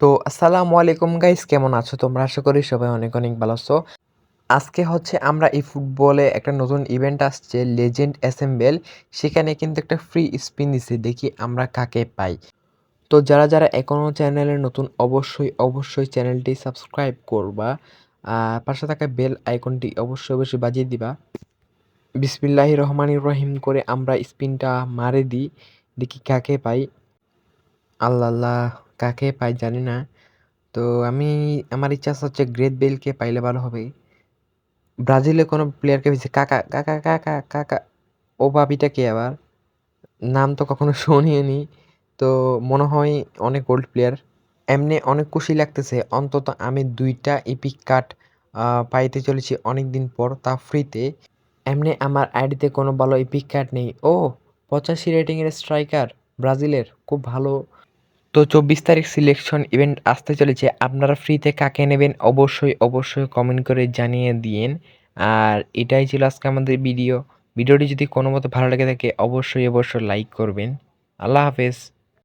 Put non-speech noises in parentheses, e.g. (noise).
তো আসসালামু আলাইকুম গাইস, কেমন আছো তোমরা? আশা করি সবাই অনেক অনেক ভালো আছো। আজকে হচ্ছে আমরা এই ফুটবলে একটা নতুন ইভেন্ট আসছে লেজেন্ড অ্যাসেম্বল সেখানে কিন্তু একটা ফ্রি স্পিন দিছে, দেখি আমরা কাকে পাই। তো যারা যারা এখনও চ্যানেলে নতুন, অবশ্যই অবশ্যই চ্যানেলটি সাবস্ক্রাইব করবা। আর পাশে থাকা বেল আইকনটি অবশ্যই অবশ্যই বাজিয়ে দিবা। বিসমিল্লাহি রহমানি রহিম করে আমরা স্পিনটা মারে দিই, দেখি কাকে পাই। আল্লাহ আল্লাহ। কাকে পাই জানি না। তো আমি, আমার ইচ্ছা হচ্ছে গ্রেট বেলকে পাইলে ভালো হবে। ব্রাজিলে কোনো প্লেয়ারকে পেয়েছে কাকা কাকা কাকা কাকা। ও বাবিটা কে আবার? নাম তো কখনো (laughs) শুনিনি। তো মনে হয় অনেক ওল্ড প্লেয়ার এমনি অনেক খুশি লাগতেছে। অন্তত আমি দুইটা ইপিক কার্ড পাইতে চলেছি অনেক দিন পর, তা ফ্রিতে এমনি আমার আইডিতে কোনো ভালো ইপিক কার্ড নেই। ও, পঁচাশি রেটিংয়ের স্ট্রাইকার ব্রাজিলের। খুব ভালো। তো চব্বিশ তারিখ সিলেকশন ইভেন্ট আসতে চলেছে। আপনারা ফ্রিতে কাকে নেবেন অবশ্যই অবশ্যই কমেন্ট করে জানিয়ে দিন আর এটাই ছিল আজকে আমাদের ভিডিও ভিডিওটি যদি কোনো মতো ভালো লেগে থাকে, অবশ্যই অবশ্যই লাইক করবেন। আল্লাহ হাফেজ।